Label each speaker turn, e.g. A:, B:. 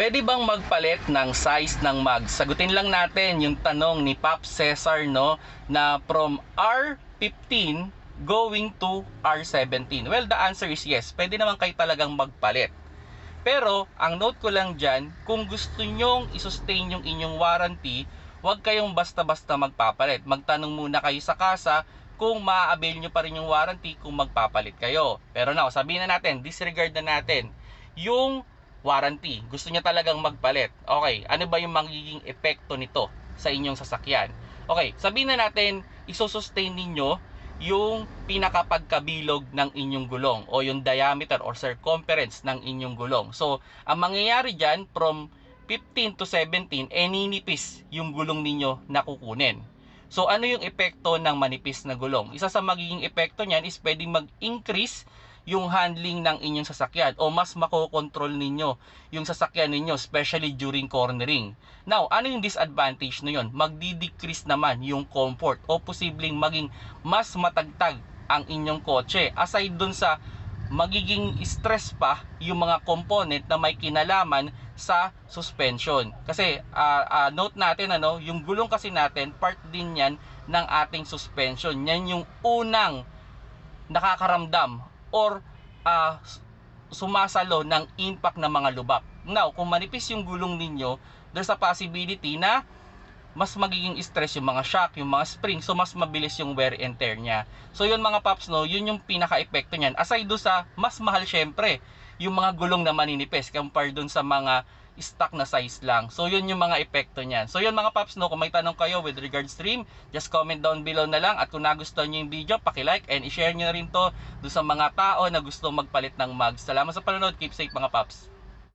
A: Pwede bang magpalit ng size ng mag? Sagutin lang natin yung tanong ni Pop Cesar no na from R15 going to R17. Well, the answer is yes. Pwede naman kayo talagang magpalit. Pero, ang note ko lang dyan, kung gusto nyong isustain yung inyong warranty, huwag kayong basta-basta magpapalit. Magtanong muna kayo sa kasa kung ma-avail nyo pa rin yung warranty kung magpapalit kayo. Pero now, sabihin na natin, disregard na natin yung warranty. Gusto niya talagang magpalit. Okay, ano ba yung magiging epekto nito sa inyong sasakyan? Okay, sabihin na natin, isusustain ninyo yung pinakapagkabilog ng inyong gulong o yung diameter or circumference ng inyong gulong. So, ang mangyayari dyan from 15 to 17, eh ninipis yung gulong ninyo na kukunin. So, ano yung epekto ng manipis na gulong? Isa sa magiging epekto niyan is pwedeng mag-increase yung handling ng inyong sasakyan o mas makokontrol ninyo yung sasakyan ninyo especially during cornering. Now, ano yung disadvantage na yun? Magdi-decrease naman yung comfort o posibleng maging mas matagtag ang inyong kotse aside dun sa magiging stress pa yung mga component na may kinalaman sa suspension. Kasi ah, ah, note natin ano, yung gulong kasi natin part din 'yan ng ating suspension. Yan yung unang nakakaramdam or ah, sumasalo ng impact ng mga lubak. Now, kung manipis yung gulong ninyo, there's a possibility na mas magiging stress yung mga shock, yung mga spring, so mas mabilis yung wear and tear niya. So yun mga paps, no, yun yung pinaka-epekto niyan. Aside do sa mas mahal syempre, yung mga gulong na maninipis compare dun sa mga stock na size lang. So yun yung mga epekto niyan. So yun mga paps, no, kung may tanong kayo with regards stream, just comment down below na lang. At kung nagustuhan niyo yung video, paki-like and i-share niyo na rin to do sa mga tao na gusto magpalit ng mugs. Salamat sa panonood. Keep safe mga paps.